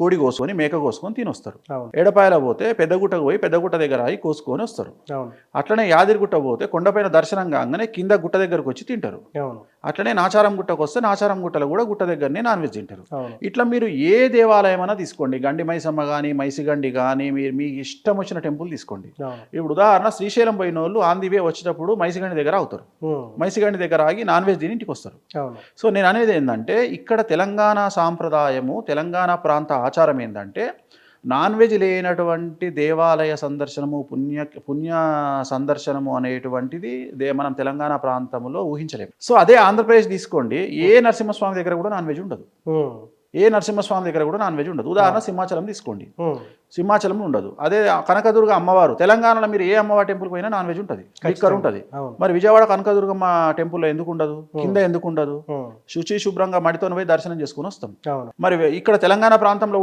కోడి కోసుకొని మేక కోసుకొని తినొస్తారు. ఎడపాయల పోతే పెద్దగుట్టకు పోయి పెద్దగుట్ట దగ్గర ఆగి కోసుకొని వస్తారు. అట్లనే యాదిరిగుట్ట పోతే కొండపైన దర్శనం కాగానే కింద గుట్ట దగ్గరకు వచ్చి తింటారు. అట్లనే నాచారం గుట్టకు వస్తే నాచారం గుట్టలో కూడా గుట్ట దగ్గరనే నాన్ వెజ్ తింటారు. ఇట్లా మీరు ఏ దేవాలయం అయినా తీసుకోండి. గండి మైసమ్మ కానీ మైసిగండి కానీ మీరు మీ ఇష్టం వచ్చిన టెంపుల్ తీసుకోండి. ఇప్పుడు ఉదాహరణ శ్రీశైలం పోయిన వాళ్ళు ఆన్ ది వే వచ్చేటప్పుడు మైసిగండి దగ్గర అవుతారు. మైసిగండి దగ్గర ఆగి నాన్ వెజ్ తిని ఇంటికి వస్తారు. సో నేను అనేది ఏంటంటే ఇక్కడ తెలంగాణ సాంప్రదాయము తెలంగాణ ప్రాంత ఆచారం ఏంటంటే నాన్ వెజ్ లేనటువంటి దేవాలయ సందర్శనము పుణ్య పుణ్య సందర్శనము అనేటువంటిది దే మనం తెలంగాణ ప్రాంతంలో ఊహించలేము. సో అదే ఆంధ్రప్రదేశ్ తీసుకోండి. ఏ నరసింహస్వామి దగ్గర కూడా నాన్ వెజ్ ఉండదు. ఏ నరసింహస్వామి దగ్గర కూడా నాన్ వెజ్ ఉండదు. ఉదాహరణ సింహాచలం తీసుకోండి. సింహాచలం ఉండదు. అదే కనకదుర్గ అమ్మవారు. తెలంగాణలో మీరు ఏ అమ్మవారి టెంపుల్ పోయినా నాన్ వెజ్ ఉంటుంది. లిక్కర్ ఉంటుంది. మరి విజయవాడ కనకదుర్గమ్మ టెంపుల్లో ఎందుకు ఉండదు? కింద ఎందుకు ఉండదు? శుచి శుభ్రంగా మడితో పోయి దర్శనం చేసుకుని వస్తాం. మరి ఇక్కడ తెలంగాణ ప్రాంతంలో